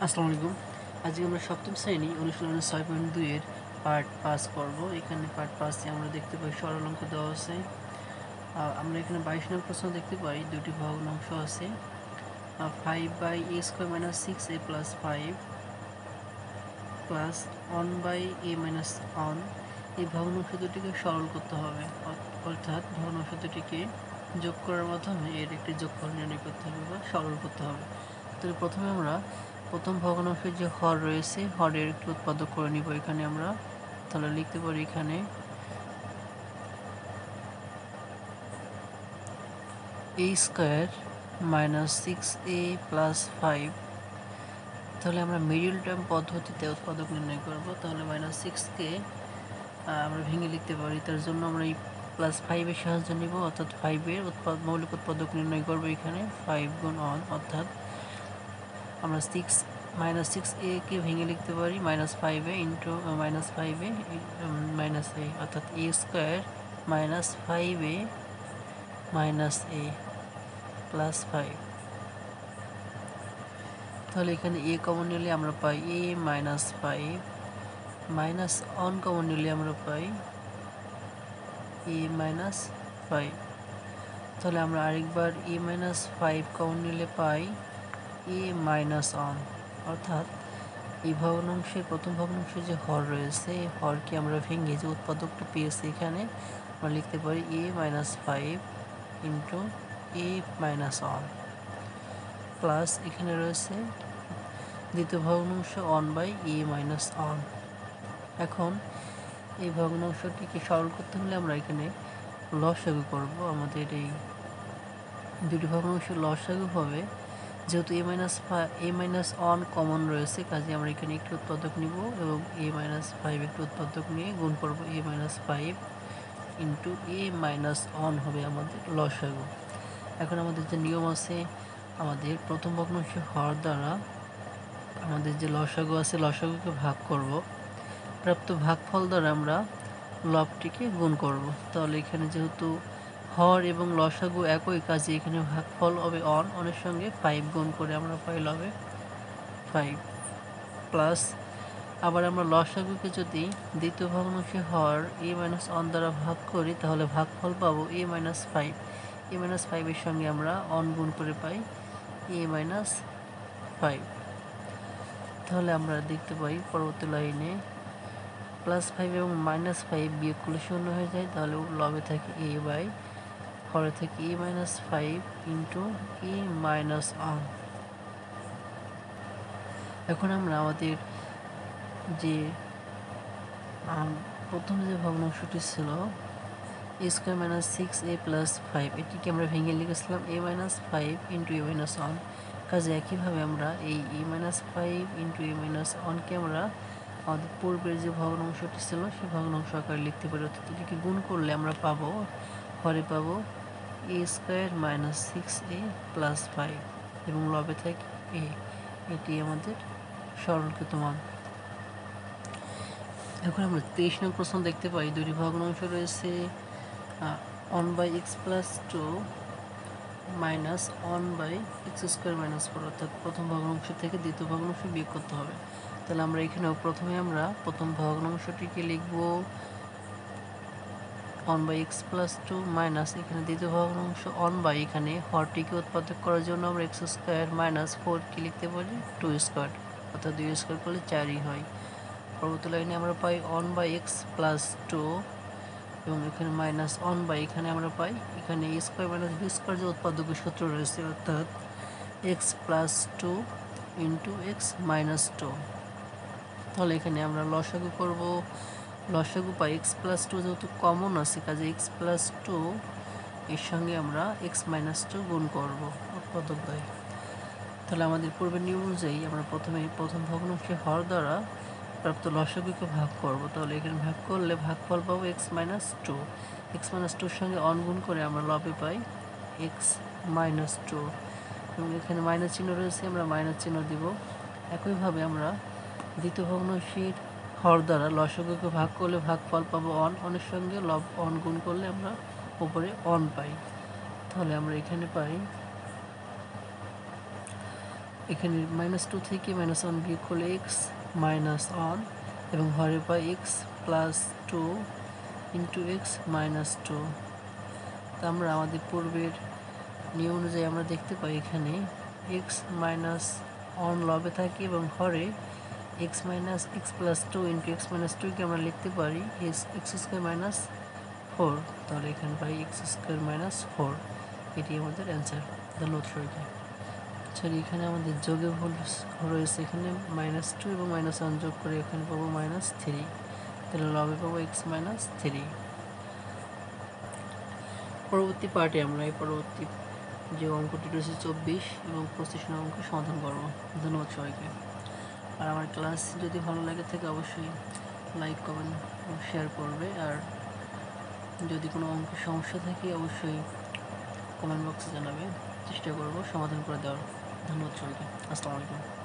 আসসালামু আলাইকুম। আজকে আমরা সপ্তম শ্রেণি অনুশীলনের ছয় পয়েন্ট দুইয়ের পার্ট পাস করব এখানে পার্ট পাসে আমরা দেখতে পাই সরল অঙ্ক দেওয়া আছে। আমরা এখানে বাইশ নং প্রশ্ন দেখতে পাই দুটি ভগ্নাংশ আছে। Five by a square minus six a plus five plus one by a minus one এই ভগ্নাংশ দুটিকে সরল করতে হবে। অর্থ- অর্থাৎ ভগ্নাংশ দুটিকে যোগ করার মাধ্যমে এর একটি যোগফল নির্ণয় করতে হবে বা সরল করতে হবে। তাহলে প্রথমে আমরা প্রথম ভগ্নাংশের যে হর রয়েছে, হরের একটু উৎপাদক করে নিব এখানে আমরা। তাহলে লিখতে পারি এখানে। A square minus six a plus five তাহলে আমরা মিডিল টার্ম পদ্ধতিতে উৎপাদক নির্ণয় করব। তাহলে মাইনাস সিক্সকে আমরা ভেঙে লিখতে পারি। তার জন্য আমরা এই প্লাস ফাইভের সাহায্য নিব। অর্থাৎ ফাইভের উৎপাদ মৌলিক উৎপাদক নির্ণয় করব এখানে। ফাইভ গুণ অর্থাৎ আমরা সিক্স মাইনাস সিক্স এ কে ভেঙে লিখতে পারি মাইনাস ফাইভে ইন্টু মাইনাস ফাইভে মাইনাস এ অর্থাৎ a square minus five a minus a plus five তাহলে এখানে এ কমন নিলে আমরা পাই a minus five minus one common নিলে আমরা পাই এ মাইনাস ফাইভ তাহলে আমরা আরেকবার এ মাইনাস ফাইভ কমন নিলে পাই এ মাইনাস অন অর্থাৎ এই ভগ্নাংশের প্রথম ভগ্নাংশে যে হর রয়েছে, এই হরকে আমরা ভেঙে যে উৎপাদকটা পেয়েছি এখানে, আমরা লিখতে পারি a minus five into a minus one plus এখানে রয়েছে দ্বিতীয় ভগ্নাংশ one by a minus one এখন এই ভগ্নাংশটিকে সরল করতে হলে আমরা এখানে লসাগু করব। আমাদের এই দুটি ভগ্নাংশ লসাগু হবে যেহেতু a minus a minus one common রয়েছে কাজে আমরা এখানে একটি উৎপাদক নিব এবং এ মাইনাস ফাইভ একটি উৎপাদক নিয়ে গুণ করব a minus five into a minus one হবে আমাদের লসাগু। এখন আমাদের যে নিয়ম আছে, আমাদের প্রথম ভগ্নাংশ হওয়ার দ্বারা আমাদের যে লসাগু আছে, লসাগুকে ভাগ করব। প্রাপ্ত ভাগফল দ্বারা আমরা লবটিকে গুণ করব। তাহলে এখানে যেহেতু হর এবং লসাগু একই কাজে এখানে ভাগফল হবে অন অনের সঙ্গে ফাইভ গুণ করে আমরা পাই লবে ফাইভ প্লাস আবার আমরা লসাগুকে যদি দ্বিতীয় ভগ্নাংশে হর এ মাইনাস অন দ্বারা ভাগ করি, তাহলে ভাগফল পাবো a minus five a minus ফাইভের সঙ্গে আমরা অন গুণ করে পাই এ মাইনাস ফাইভ তাহলে আমরা দেখতে পাই পরবর্তী লাইনে প্লাস ফাইভ এবং মাইনাস ফাইভ বিয়োগ করলে শূন্য হয়ে যায়, তাহলে লবে থাকে এ বাই হরে থেকে a minus five into a minus one এখন আমরা আমাদের যে প্রথম যে ভগ্নাংশটি ছিল a square minus six a plus five এটিকে আমরা ভেঙে লিখেছিলাম a minus five into a minus one কাজে একইভাবে আমরা এই a minus five into a minus ওয়ানকে আমরা আমাদের পূর্বের যে ভগ্নাংশটি ছিল, সেই ভগ্নাংশ আকারে লিখতে পারি। অর্থাৎ এটিকে গুণ করলে আমরা পাবো হরে পাবো a square minus six a plus five এবং লবে থাকে এ এটি আমাদের সরলকৃত মান। এখন আমরা তেইশ নং প্রশ্ন দেখতে পাই। দুটি ভগ্নাংশ রয়েছে one by x plus two minus one by x square minus four অর্থাৎ প্রথম ভগ্নাংশ থেকে দ্বিতীয় ভগ্নাংশ বিয়োগ করতে হবে। তাহলে আমরা এখানেও প্রথমে আমরা প্রথম ভগ্নাংশটিকে লিখব one by x plus two minus এখানে দ্বিতীয় ভগ্নাংশ ওয়ান বাই এখানে হরটিকে উৎপাদক করার জন্য আমরা এক্স স্কোয়ার মাইনাস ফোরকে লিখতে পারি টু স্কোয়ার অর্থাৎ দুই স্কোয়ার করলে চারই হয়। পরবর্তী লাইনে আমরা পাই one by x plus two এবং এখানে মাইনাস ওয়ান বাই এখানে আমরা পাই, এখানে a square minus b square যে উৎপাদকের সূত্র রয়েছে, অর্থাৎ x plus two into x minus two তাহলে এখানে আমরা লসাগু করব লসাগু পাই এক্স প্লাস টু যেহেতু কমন আছে, কাজে এক্স প্লাস টু এর সঙ্গে আমরা এক্স মাইনাস টু গুণ করব দ্বয় তাহলে আমাদের পূর্বের নিয়ম অনুযায়ী আমরা প্রথমে প্রথম ভগ্নাংশে হর দ্বারা প্রাপ্ত লসাগুকে ভাগ করব। তাহলে এখানে ভাগ করলে ভাগফল পাবো X minus two X minus টুর সঙ্গে অন গুণ করে আমরা লবে পাই এক্স মাইনাস টু এবং এখানে মাইনাস চিহ্ন রয়েছে, আমরা মাইনাস চিহ্ন দিব। একইভাবে আমরা দ্বিতীয় ভগ্নাংশের হর দ্বারা লসাগুকে ভাগ করলে ভাগফল পাবো অন। অনের সঙ্গে লব অন গুণ করলে আমরা উপরে অন পাই। তাহলে আমরা এখানে পাই, এখানে মাইনাস টু থেকে মাইনাস ওয়ান বিয়োগ করলে এক্স মাইনাস ওয়ান এবং হরে পাই x plus two into x minus two তা আমরা আমাদের পূর্বের নিয়ম অনুযায়ী আমরা দেখতে পাই এখানে এক্স মাইনাস অন লবে থাকে এবং হরে x minus x plus two into x minus টুকে আমরা লিখতে পারি x x square minus four তাহলে এখানে পাই এক্স স্কোয়ার মাইনাস ফোর এটি আমাদের অ্যান্সার ধন্যবাদ সবাইকে সরি এখানে আমাদের যোগে ভুল রয়েছে এখানে। মাইনাস টু এবং মাইনাস ওয়ান যোগ করে এখানে পাবো মাইনাস থ্রি তাহলে লবে পাবো এক্স মাইনাস থ্রি পরবর্তী পার্টে আমরা এই পরবর্তী যে অঙ্কটি রয়েছে, চব্বিশ এবং পঁচিশ অঙ্ক সমাধান করব। ধন্যবাদ সবাইকে। আর আমার ক্লাস যদি ভালো লাগে থাকে অবশ্যই লাইক, কমেন্ট শেয়ার করবে। আর যদি কোনো অঙ্কের সমস্যা থাকে অবশ্যই কমেন্ট বক্সে জানাবে। চেষ্টা করব সমাধান করে দেওয়ার। ধন্যবাদ সবাইকে। আসসালামু আলাইকুম।